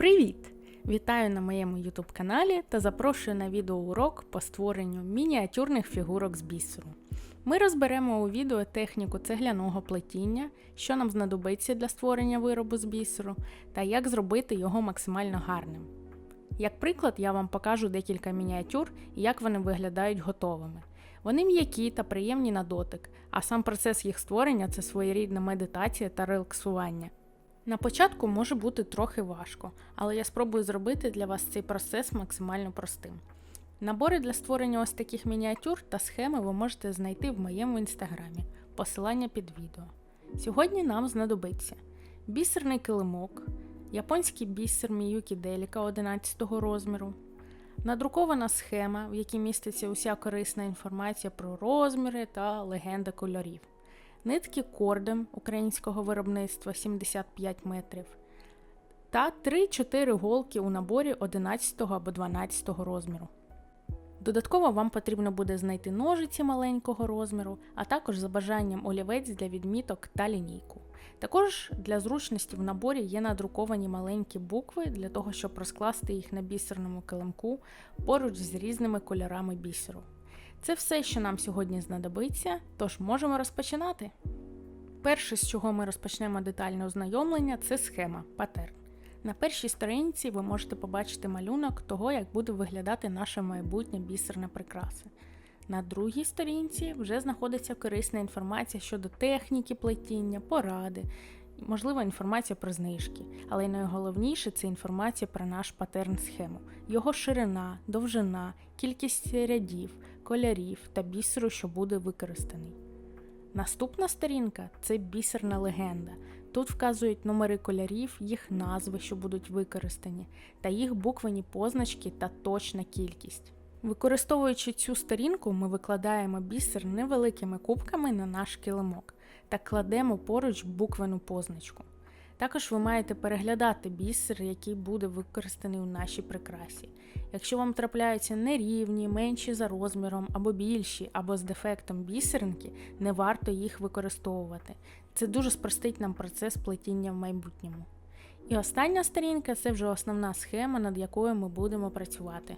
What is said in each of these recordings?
Привіт! Вітаю на моєму YouTube каналі та запрошую на відеоурок по створенню мініатюрних фігурок з бісеру. Ми розберемо у відео техніку цегляного плетіння, що нам знадобиться для створення виробу з бісеру, та як зробити його максимально гарним. Як приклад, я вам покажу декілька мініатюр і як вони виглядають готовими. Вони м'які та приємні на дотик, а сам процес їх створення це своєрідна медитація та релаксування. На початку може бути трохи важко, але я спробую зробити для вас цей процес максимально простим. Набори для створення ось таких мініатюр та схеми ви можете знайти в моєму інстаграмі, посилання під відео. Сьогодні нам знадобиться бісерний килимок, японський бісер Міюкі Деліка 11 розміру, надрукована схема, в якій міститься уся корисна інформація про розміри та легенда кольорів нитки кордем українського виробництва 75 метрів та 3-4 голки у наборі 11 або 12 розміру. Додатково вам потрібно буде знайти ножиці маленького розміру, а також за бажанням олівець для відміток та лінійку. Також для зручності в наборі є надруковані маленькі букви для того, щоб розкласти їх на бісерному килимку поруч з різними кольорами бісеру. Це все, що нам сьогодні знадобиться, тож можемо розпочинати. Перше, з чого ми розпочнемо детальне ознайомлення, це схема патерн. На першій сторінці ви можете побачити малюнок того, як буде виглядати наша майбутня бісерна прикраса. На другій сторінці вже знаходиться корисна інформація щодо техніки плетіння, поради, можливо, інформація про знижки, але найголовніше це інформація про наш патерн схему, його ширина, довжина, кількість рядів, кольорів та бісеру, що буде використаний. Наступна сторінка це бісерна легенда. Тут вказують номери кольорів, їх назви, що будуть використані, та їх буквені позначки та точна кількість. Використовуючи цю сторінку, ми викладаємо бісер невеликими кубками на наш килимок та кладемо поруч буквену позначку. Також ви маєте переглядати бісер, який буде використаний у нашій прикрасі. Якщо вам трапляються нерівні, менші за розміром або більші, або з дефектом бісеринки, не варто їх використовувати. Це дуже спростить нам процес плетіння в майбутньому. І остання сторінка це вже основна схема, над якою ми будемо працювати.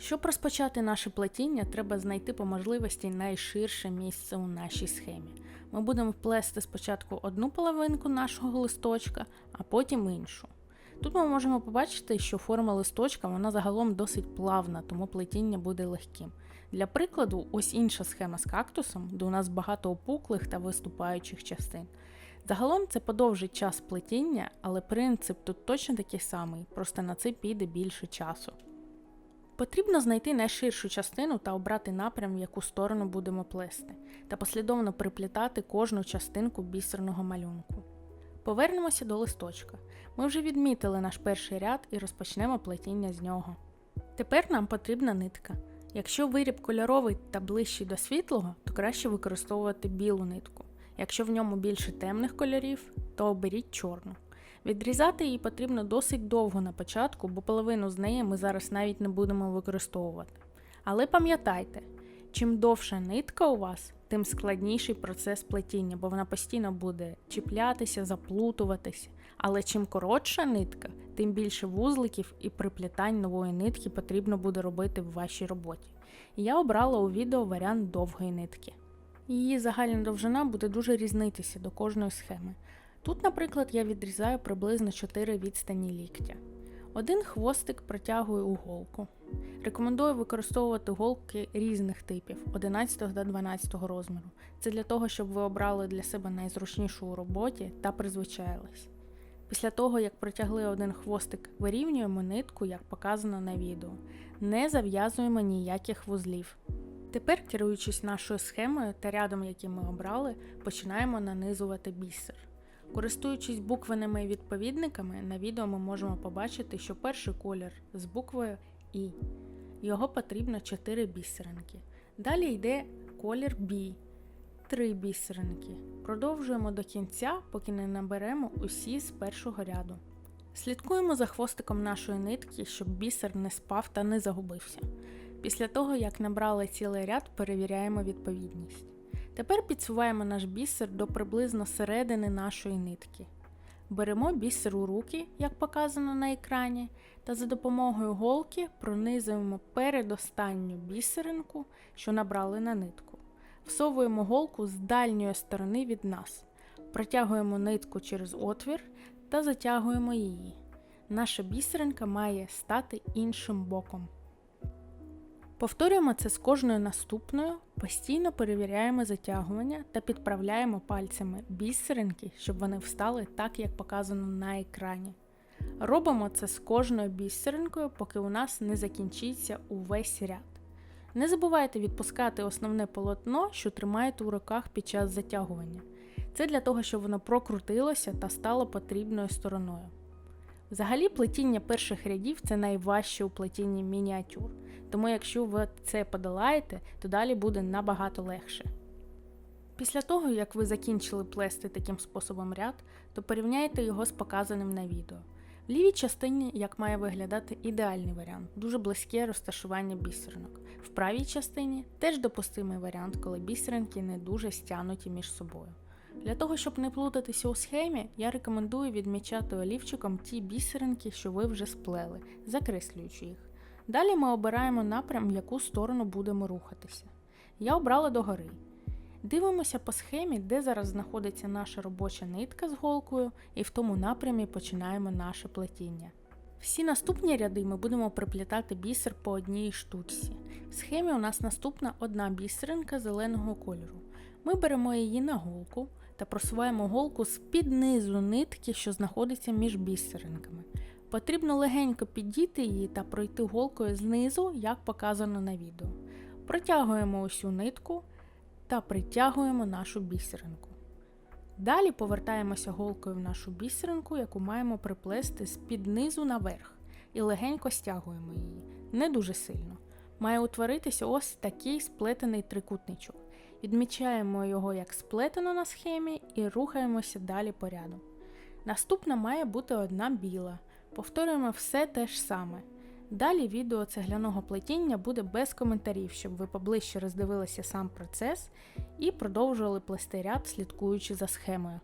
Щоб розпочати наше плетіння, треба знайти по можливості найширше місце у нашій схемі. Ми будемо плести спочатку одну половинку нашого листочка, а потім іншу. Тут ми можемо побачити, що форма листочка вона загалом досить плавна, тому плетіння буде легким. Для прикладу, ось інша схема з кактусом, де у нас багато опуклих та виступаючих частин. Загалом це подовжить час плетіння, але принцип тут точно такий самий, просто на це піде більше часу. Потрібно знайти найширшу частину та обрати напрям, в яку сторону будемо плести, та послідовно приплітати кожну частинку бісерного малюнку. Повернемося до листочка. Ми вже відмітили наш перший ряд і розпочнемо плетіння з нього. Тепер нам потрібна нитка. Якщо виріб кольоровий та ближчий до світлого, то краще використовувати білу нитку. Якщо в ньому більше темних кольорів, то оберіть чорну. Відрізати її потрібно досить довго на початку, бо половину з неї ми зараз навіть не будемо використовувати. Але пам'ятайте, чим довша нитка у вас, тим складніший процес плетіння, бо вона постійно буде чіплятися, заплутуватися. Але чим коротша нитка, тим більше вузликів і приплітань нової нитки потрібно буде робити в вашій роботі. я обрала у відео варіант довгої нитки. Її загальна довжина буде дуже різнитися до кожної схеми. Тут, наприклад, я відрізаю приблизно 4 відстані ліктя. Один хвостик протягую у голку. Рекомендую використовувати голки різних типів 11 та 12 розміру. Це для того, щоб ви обрали для себе найзручнішу у роботі та призвичаїлись. Після того, як протягли один хвостик, вирівнюємо нитку, як показано на відео. Не зав'язуємо ніяких вузлів. Тепер, керуючись нашою схемою та рядом, який ми обрали, починаємо нанизувати бісер. Користуючись буквеними відповідниками, на відео ми можемо побачити, що перший колір з буквою І. Його потрібно 4 бісеринки. Далі йде колір B, 3 бісеринки. Продовжуємо до кінця, поки не наберемо усі з першого ряду. Слідкуємо за хвостиком нашої нитки, щоб бісер не спав та не загубився. Після того, як набрали цілий ряд, перевіряємо відповідність. Тепер підсуваємо наш бісер до приблизно середини нашої нитки. Беремо бісер у руки, як показано на екрані, та за допомогою голки пронизуємо передостанню бісеринку, що набрали на нитку. Всовуємо голку з дальньої сторони від нас, протягуємо нитку через отвір та затягуємо її. Наша бісеринка має стати іншим боком. Повторюємо це з кожною наступною, постійно перевіряємо затягування та підправляємо пальцями бісеринки, щоб вони встали так, як показано на екрані. Робимо це з кожною бісеринкою, поки у нас не закінчиться увесь ряд. Не забувайте відпускати основне полотно, що тримаєте у руках під час затягування. Це для того, щоб воно прокрутилося та стало потрібною стороною. Взагалі, плетіння перших рядів це найважче у плетінні мініатюр, тому якщо ви це подолаєте, то далі буде набагато легше. Після того, як ви закінчили плести таким способом ряд, то порівняйте його з показаним на відео. В лівій частині як має виглядати ідеальний варіант, дуже близьке розташування бісеринок. В правій частині теж допустимий варіант, коли бісеринки не дуже стягнуті між собою. Для того, щоб не плутатися у схемі, я рекомендую відмічати олівчиком ті бісеринки, що ви вже сплели, закреслюючи їх. Далі ми обираємо напрям, в яку сторону будемо рухатися. Я обрала догори. Дивимося по схемі, де зараз знаходиться наша робоча нитка з голкою, і в тому напрямі починаємо наше плетіння. Всі наступні ряди ми будемо приплітати бісер по одній штучці. В схемі у нас наступна одна бісеринка зеленого кольору. Ми беремо її на голку та просуваємо голку з під низу нитки, що знаходиться між бісеринками. Потрібно легенько підійти її та пройти голкою знизу, як показано на відео. Протягуємо усю нитку та притягуємо нашу бісеринку. Далі повертаємося голкою в нашу бісеринку, яку маємо приплести з під низу наверх, і легенько стягуємо її, не дуже сильно. Має утворитися ось такий сплетений трикутничок. Відмічаємо його як сплетено на схемі і рухаємося далі по ряду. Наступна має бути одна біла. Повторюємо все те ж саме. Далі відео цегляного плетіння буде без коментарів, щоб ви поближче роздивилися сам процес і продовжували плести ряд, слідкуючи за схемою.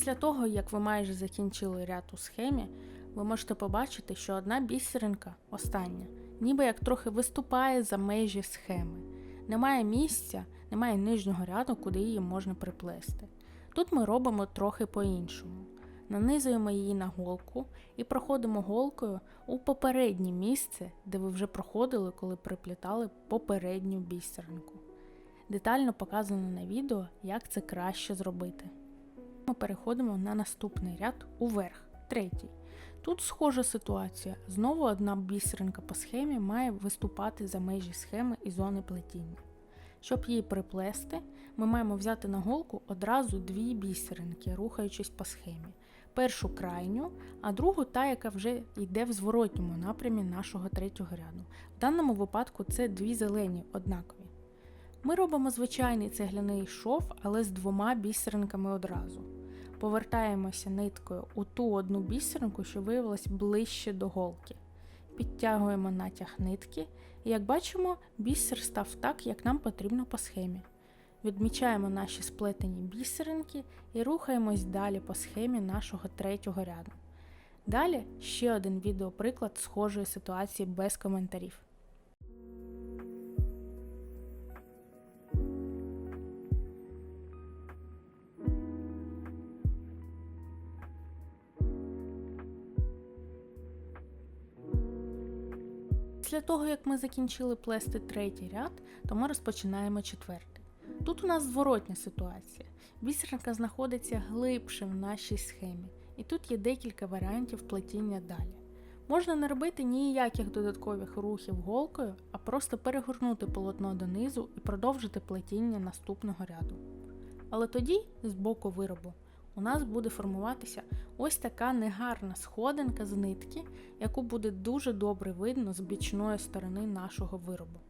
Після того, як ви майже закінчили ряд у схемі, ви можете побачити, що одна бісеринка, остання, ніби як трохи виступає за межі схеми. Немає місця, немає нижнього ряду, куди її можна приплести. Тут ми робимо трохи по-іншому. Нанизуємо її на голку і проходимо голкою у попереднє місце, де ви вже проходили, коли приплітали попередню бісеринку. Детально показано на відео, як це краще зробити ми переходимо на наступний ряд уверх, третій. Тут схожа ситуація. Знову одна бісеринка по схемі має виступати за межі схеми і зони плетіння. Щоб її приплести, ми маємо взяти на голку одразу дві бісеринки, рухаючись по схемі. Першу крайню, а другу та, яка вже йде в зворотньому напрямі нашого третього ряду. В даному випадку це дві зелені однакові. Ми робимо звичайний цегляний шов, але з двома бісеринками одразу повертаємося ниткою у ту одну бісеринку, що виявилась ближче до голки. підтягуємо натяг нитки, і як бачимо, бісер став так, як нам потрібно по схемі. Відмічаємо наші сплетені бісеринки і рухаємось далі по схемі нашого третього ряду. Далі ще один відеоприклад схожої ситуації без коментарів. Того, як ми закінчили плести третій ряд, то ми розпочинаємо четвертий. Тут у нас зворотня ситуація. Бісеринка знаходиться глибше в нашій схемі, і тут є декілька варіантів плетіння далі. Можна не робити ніяких додаткових рухів голкою, а просто перегорнути полотно донизу і продовжити плетіння наступного ряду. Але тоді, з боку виробу, у нас буде формуватися ось така негарна сходинка з нитки, яку буде дуже добре видно з бічної сторони нашого виробу.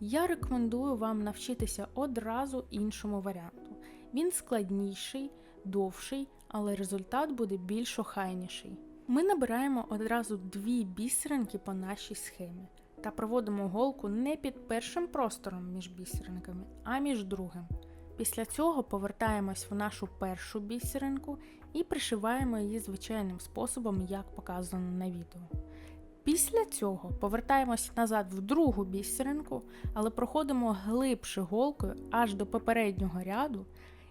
Я рекомендую вам навчитися одразу іншому варіанту. Він складніший, довший, але результат буде більш охайніший. Ми набираємо одразу дві бісеринки по нашій схемі та проводимо голку не під першим простором між бісеринками, а між другим. Після цього повертаємось в нашу першу бісеринку і пришиваємо її звичайним способом, як показано на відео. Після цього повертаємось назад в другу бісеринку, але проходимо глибше голкою аж до попереднього ряду,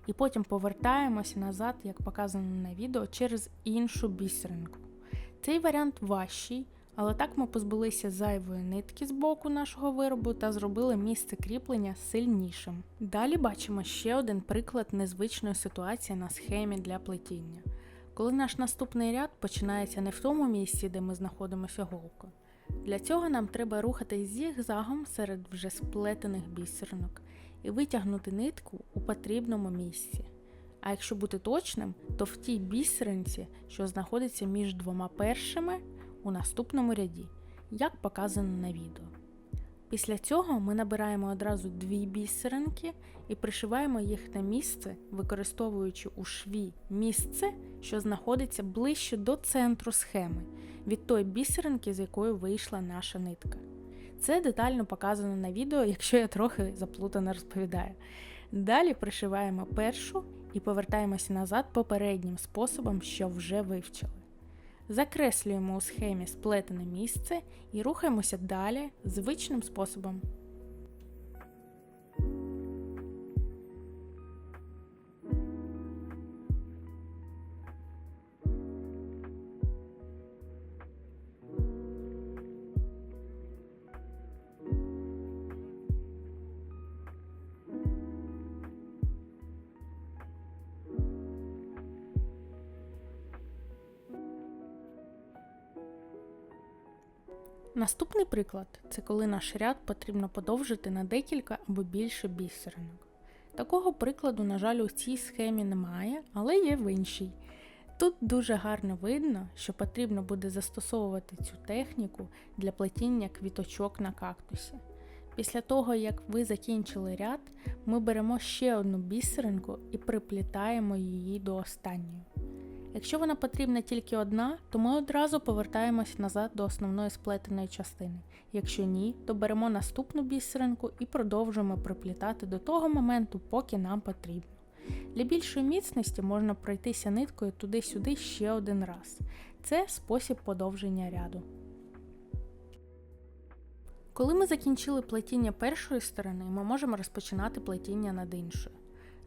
і потім повертаємося назад, як показано на відео, через іншу бісеринку. Цей варіант важчий, але так ми позбулися зайвої нитки з боку нашого виробу та зробили місце кріплення сильнішим. Далі бачимо ще один приклад незвичної ситуації на схемі для плетіння. Коли наш наступний ряд починається не в тому місці, де ми знаходимося голкою. Для цього нам треба рухатись зігзагом серед вже сплетених бісеринок і витягнути нитку у потрібному місці. А якщо бути точним, то в тій бісеринці, що знаходиться між двома першими у наступному ряді, як показано на відео. Після цього ми набираємо одразу дві бісеринки і пришиваємо їх на місце, використовуючи у шві місце, що знаходиться ближче до центру схеми, від тої бісеринки, з якої вийшла наша нитка. Це детально показано на відео, якщо я трохи заплутано розповідаю. Далі пришиваємо першу і повертаємося назад попереднім способом, що вже вивчили. Закреслюємо у схемі сплетене місце і рухаємося далі звичним способом. Наступний приклад це коли наш ряд потрібно подовжити на декілька або більше бісеринок. Такого прикладу, на жаль, у цій схемі немає, але є в іншій. Тут дуже гарно видно, що потрібно буде застосовувати цю техніку для плетіння квіточок на кактусі. Після того, як ви закінчили ряд, ми беремо ще одну бісеринку і приплітаємо її до останньої. Якщо вона потрібна тільки одна, то ми одразу повертаємось назад до основної сплетеної частини. Якщо ні, то беремо наступну бісеринку і продовжуємо приплітати до того моменту, поки нам потрібно. Для більшої міцності можна пройтися ниткою туди-сюди ще один раз. Це спосіб подовження ряду. Коли ми закінчили плетіння першої сторони, ми можемо розпочинати плетіння над іншою.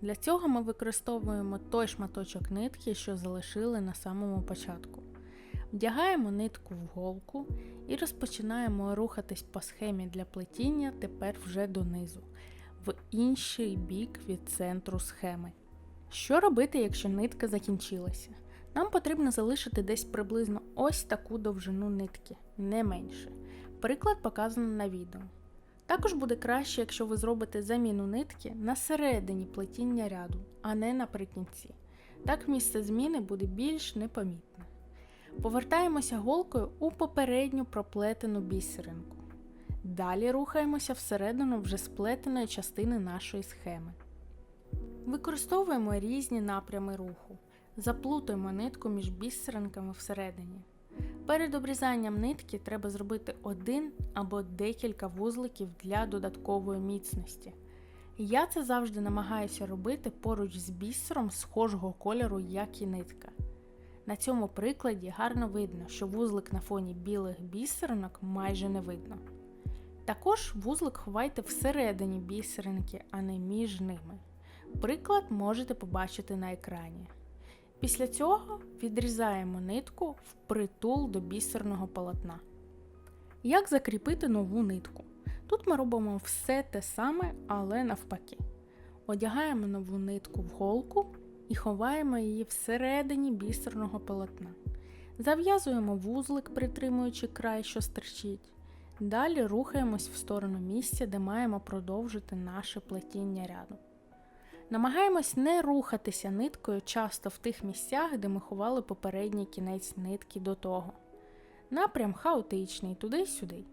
Для цього ми використовуємо той шматочок нитки, що залишили на самому початку. Вдягаємо нитку в голку і розпочинаємо рухатись по схемі для плетіння тепер вже донизу, в інший бік від центру схеми. Що робити, якщо нитка закінчилася? Нам потрібно залишити десь приблизно ось таку довжину нитки, не менше. Приклад показано на відео. Також буде краще, якщо ви зробите заміну нитки на середині плетіння ряду, а не наприкінці. Так місце зміни буде більш непомітне. Повертаємося голкою у попередню проплетену бісеринку. Далі рухаємося всередину вже сплетеної частини нашої схеми. Використовуємо різні напрями руху. Заплутуємо нитку між бісеринками всередині. Перед обрізанням нитки треба зробити один або декілька вузликів для додаткової міцності. Я це завжди намагаюся робити поруч з бісером схожого кольору, як і нитка. На цьому прикладі гарно видно, що вузлик на фоні білих бісеринок майже не видно. Також вузлик ховайте всередині бісеринки, а не між ними. Приклад можете побачити на екрані. Після цього відрізаємо нитку впритул до бісерного полотна. Як закріпити нову нитку? Тут ми робимо все те саме, але навпаки. Одягаємо нову нитку в голку і ховаємо її всередині бісерного полотна. Зав'язуємо вузлик, притримуючи край, що стирчить. Далі рухаємось в сторону місця, де маємо продовжити наше плетіння ряду. Намагаємось не рухатися ниткою часто в тих місцях, де ми ховали попередній кінець нитки до того. Напрям хаотичний, туди-сюди.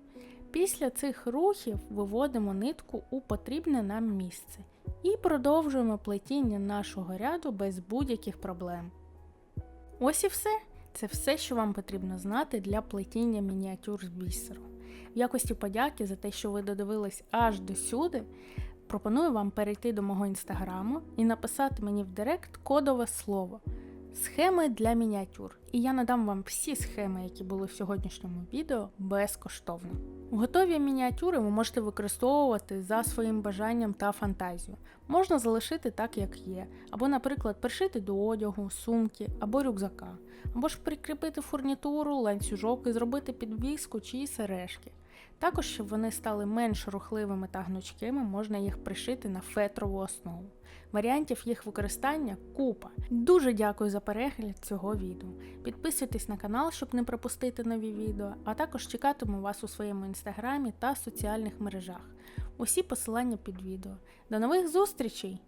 Після цих рухів виводимо нитку у потрібне нам місце і продовжуємо плетіння нашого ряду без будь-яких проблем. Ось і все. Це все, що вам потрібно знати для плетіння мініатюр з бісеру. В якості подяки за те, що ви додивились аж до сюди, пропоную вам перейти до мого інстаграму і написати мені в директ кодове слово схеми для мініатюр. І я надам вам всі схеми, які були в сьогоднішньому відео, безкоштовно. Готові мініатюри ви можете використовувати за своїм бажанням та фантазією. Можна залишити так, як є, або, наприклад, пришити до одягу, сумки або рюкзака, або ж прикріпити фурнітуру, ланцюжок і зробити підвіску чи сережки. Також, щоб вони стали менш рухливими та гнучкими, можна їх пришити на фетрову основу. Варіантів їх використання купа. Дуже дякую за перегляд цього відео. Підписуйтесь на канал, щоб не пропустити нові відео, а також чекатиму вас у своєму інстаграмі та соціальних мережах. Усі посилання під відео. До нових зустрічей!